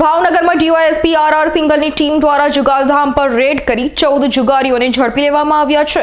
ભાવનગરમાં DYSP R R સિંગલની team દ્વારા જુગારધામ પર રેડ કરી ચૌદ જુગારીઓને ઝડપી લેવામાં આવ્યા છે.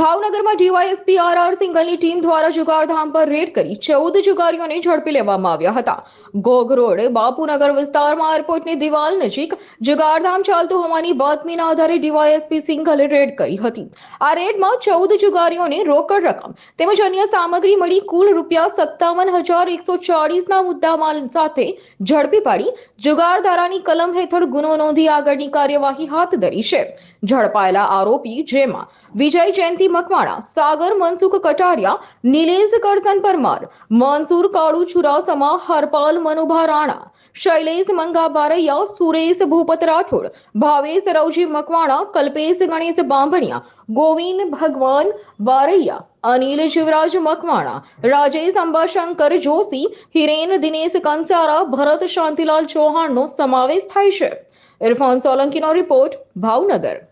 ભાવનગરમાં ડીવાયએસપી આર આર સિંગલની ટીમ દ્વારા જુગારધામ પર રેડ કરી ચૌદ જુગારીઓને ઝડપી લેવામાં આવ્યા હતા. રોડ, બાપુનગર વિસ્તારમાં એરપોર્ટની દિવાલ નજીક જુગારધામ ચાલતું હોવાની બાતમીના આધારે ડીવાયએસપી સિંગલે રેડ કરી હતી. આ રેડમાં ચૌદ જુગારીઓને રોકડ રકમ તેમજ અન્ય સામગ્રી મળી કુલ રૂપિયા સત્તાવન હજાર એકસો ચાળીસના મુદ્દામાલ સાથે ઝડપી પાડી જુગારધારાની કલમ હેઠળ ગુનો નોંધી આગળની કાર્યવાહી હાથ ધરી છે. ઝડપાયેલા આરોપી જેમાં વિજય જયંતિ મકવાણા, સાગર, મનસુખ કટારિયા, નિલેશ કરસન પરમાર, મનસુર કાળુ ચુરાસમા હરપાલ મનુભા રાણા, શૈલેષ મંગા બારૈયા સુરેશ ભૂપત રાઠોડ, ભાવેશ રવજી મકવાણા, કલ્પેશ ગણેશ બાંભણિયા, ગોવિંદ ભગવાન બારૈયા અનિલ શિવરાજ મકવાણા, રાજેશ અંબાશંકર જોશી, હિરેન દિનેશ કંસારા, ભરત શાંતિલાલ ચૌહાણનો સમાવેશ થાય છે. ઇરફાન સોલંકીનો રિપોર્ટ ભાવનગર.